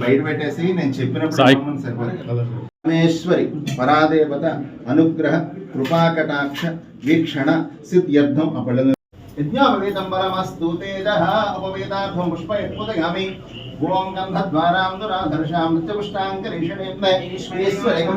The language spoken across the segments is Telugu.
బయట పెట్టేసి నేను చెప్పినప్పుడు పరాదేవత అనుగ్రహ కృపాకటాక్ష వీక్షణ సిద్ధ్యర్థం అపడను యజ్ఞోపవీతం బలమస్తు తేజ ఉపవేదార్థం పుష్ప ఓం గంధద్వారాం దురాధర్షాం నిత్యపుష్టాంకరీషణేంద్ర ఈశ్వరేకం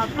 ఎంత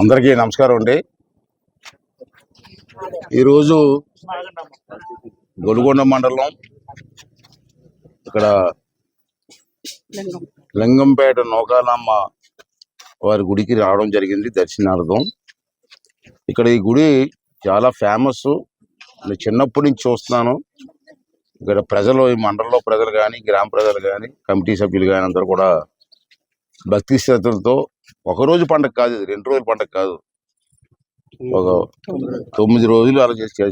అందరికీ నమస్కారం అండి. ఈరోజు గొలుగొండ మండలం ఇక్కడ లింగంపేట నౌకాలమ్మ వారి గుడికి రావడం జరిగింది దర్శనార్థం. ఇక్కడ ఈ గుడి చాలా ఫేమస్. నేను చిన్నప్పటి నుంచి చూస్తున్నాను. ఇక్కడ ప్రజలు ఈ మండలంలో ప్రజలు కానీ గ్రామ ప్రజలు కానీ కమిటీ సభ్యులు కానీ అందరూ కూడా భక్తి శ్రద్ధలతో ఒక రోజు పండగ కాదు ఇది రెండు రోజుల పండగ కాదు. ఒక తొమ్మిది రోజులు అలా చేసి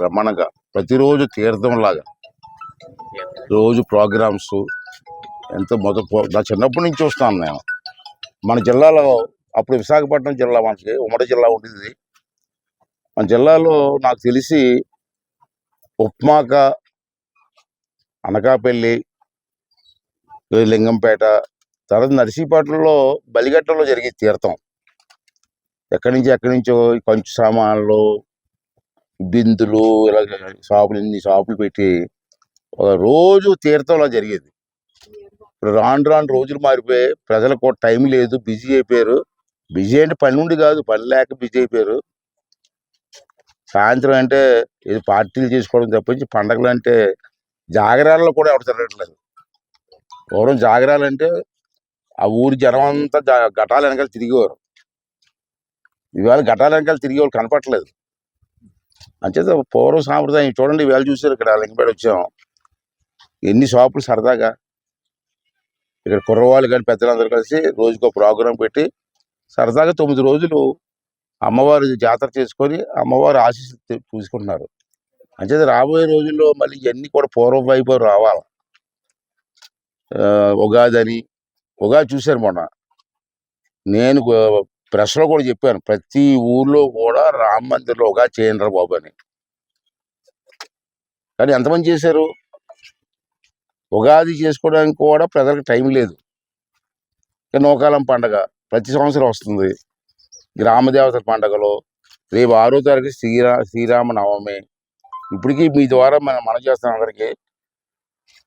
బ్రహ్మాండంగా. ప్రతిరోజు తీర్థం లాగా. రోజు ప్రోగ్రామ్స్. ఎంతో మొదటి నా చిన్నప్పటి నుంచి చూస్తాను నేను. మన జిల్లాలో అప్పుడు విశాఖపట్నం జిల్లా మనకి ఉమ్మడి జిల్లా ఉండేది. మన జిల్లాలో నాకు తెలిసి ఉప్మాక అనకాపల్లి లింగంపేట తర్వాత నర్సీపట్నంలో బలిగట్టలో జరిగే తీర్థం. ఎక్కడి నుంచి ఎక్కడి నుంచో కంచు సామాన్లు బిందులు ఇలా షాపులు ఇన్ని షాపులు పెట్టి ఒక రోజు తీర్థంలా జరిగేది. ఇప్పుడు రాను రాను రోజులు మారిపోయి ప్రజలకు కూడా టైం లేదు బిజీ అయిపోయారు. బిజీ అంటే పని ఉండి కాదు పని లేక బిజీ అయిపోయారు. సాయంత్రం అంటే ఇది పార్టీలు చేసుకోవడం తప్పించి పండగలు అంటే జాగరాలలో కూడా ఎవరు తిరగట్లేదు. పూర్వం జాగరాలంటే ఆ ఊరి జనం అంతా ఘటాల వెనకాల తిరిగేవారు. ఇవాళ ఘటాల వెనకాల తిరిగేవాళ్ళు కనపట్లేదు అంచేత పూర్వ సాంప్రదాయం చూడండి ఇవాళ చూసారు ఇక్కడ లింగపేట వచ్చాం. ఎన్ని షాపులు సరదాగా. ఇక్కడ కుర్రవాళ్ళు కానీ పెద్దలందరూ కలిసి రోజుకో ప్రోగ్రాం పెట్టి సరదాగా తొమ్మిది రోజులు అమ్మవారి జాతర చేసుకొని అమ్మవారి ఆశీస్సులు చూసుకుంటున్నారు అంచేత రాబోయే రోజుల్లో మళ్ళీ ఇవన్నీ కూడా పూర్వ వైపు రావాలి. ఉగాది అని ఉగాది చూశారు మొన్న. నేను ప్రెస్లో కూడా చెప్పాను ప్రతి ఊర్లో కూడా రామ మందిర్లో ఉగా చేయండి బాబు అని. కానీ ఎంతమంది చేశారు? ఉగాది చేసుకోవడానికి కూడా ప్రజలకు టైం లేదు. నోకాలం నూకాలం పండగ ప్రతి సంవత్సరం వస్తుంది. గ్రామదేవతల పండగలో రేపు ఆరో తారీఖు శ్రీరా శ్రీరామ నవమి ఇప్పటికీ మీ ద్వారా మనం మనం చేస్తాం అందరికీ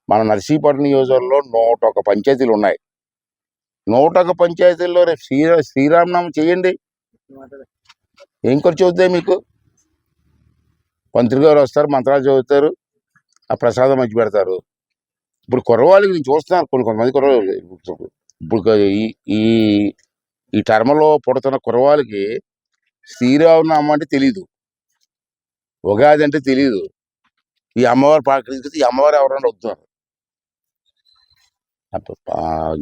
మన నర్సీపట్నం నియోజకవర్గంలో నూట ఒక పంచాయతీలు ఉన్నాయి. నూట ఒక పంచాయతీల్లో రేపు శ్రీరా శ్రీరామనామం చేయండి. ఏం ఖర్చు అవుతాయి మీకు? మంత్రి గారు వస్తారు మంత్రాలు చదువుతారు ఆ ప్రసాదం మంచి పెడతారు. ఇప్పుడు కుర్రవాళ్ళకి నేను చూస్తున్నాను కొన్ని కొంతమంది కుర్రవాళ్ళు. ఇప్పుడు ఈ ఈ ఈ టర్మలో పుడుతున్న కుర్రవాళ్ళకి శ్రీరామనామం అంటే తెలీదు. ఉగాది అంటే తెలీదు. ఈ అమ్మవారి పాకరికి ఈ అమ్మవారు ఎవరన్నా వస్తున్నారు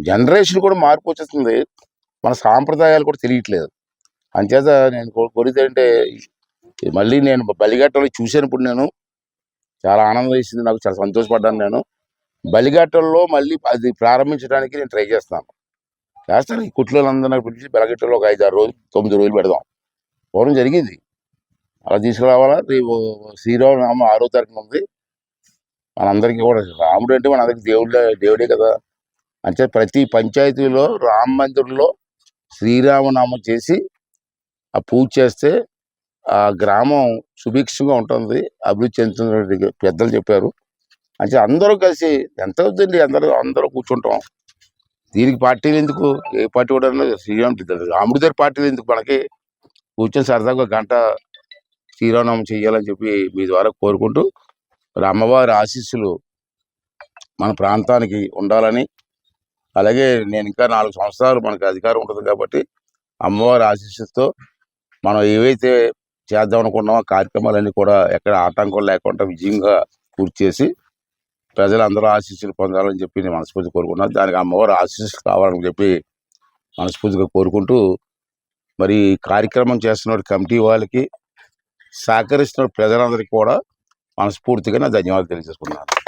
జనరేషన్ కూడా మార్పు వచ్చేస్తుంది మన సాంప్రదాయాలు కూడా తెలియట్లేదు. అంచేత నేను కో- కోరితే అంటే మళ్ళీ నేను బలిఘట్టలో చూసినప్పుడు నేను చాలా ఆనందం వేసింది. నాకు చాలా సంతోషపడ్డాను నేను. బలిఘట్టల్లో మళ్ళీ అది ప్రారంభించడానికి నేను ట్రై చేస్తాను. చేస్తాను. ఈ కుట్లందరినీ పిలిచి బలిఘట్టలో ఒక ఐదు ఆరు రోజులు తొమ్మిది రోజులు పెడదాం. పూర్వం జరిగింది. అలా తీసుకురావాలా? రేపు శ్రీరామనామ ఆరో తారీఖున ఉంది. మనందరికీ కూడా రాముడు అంటే మన దేవుడే దేవుడే కదా. అంటే ప్రతి పంచాయతీలో రామ మందిర్లో శ్రీరామనామం చేసి ఆ పూజ చేస్తే ఆ గ్రామం సుభిక్షంగా ఉంటుంది అభివృద్ధి చెందుతున్నట్టు పెద్దలు చెప్పారు. అంటే అందరూ కలిసి ఎంత అవుతుంది అందరూ అందరూ కూర్చుంటాం. దీనికి పార్టీలు ఎందుకు? ఏ పార్టీ కూడా శ్రీరామ్ రాముడి దగ్గర పార్టీలు ఎందుకు? మనకి కూర్చొని సరదాగా గంట శ్రీరామనామం చేయాలని చెప్పి మీ ద్వారా కోరుకుంటూ రామవారి ఆశీస్సులు మన ప్రాంతానికి ఉండాలని అలాగే నేను ఇంకా నాలుగు సంవత్సరాలు మనకి అధికారం ఉంటుంది కాబట్టి అమ్మవారి ఆశీస్సుతో మనం ఏవైతే చేద్దాం అనుకున్నామో కార్యక్రమాలన్నీ కూడా ఎక్కడ ఆటంకం లేకుండా విజయంగా పూర్తి చేసి ప్రజలందరూ ఆశీస్సులు పొందాలని చెప్పి నేను మనస్ఫూర్తి కోరుకున్నాను దానికి అమ్మవారి ఆశీస్సులు కావాలని చెప్పి మనస్ఫూర్తిగా కోరుకుంటూ మరి కార్యక్రమం చేస్తున్న కమిటీ వాళ్ళకి సహకరిస్తున్న ప్రజలందరికీ కూడా మనస్ఫూర్తిగా నా ధన్యవాదాలు తెలియజేసుకున్నాను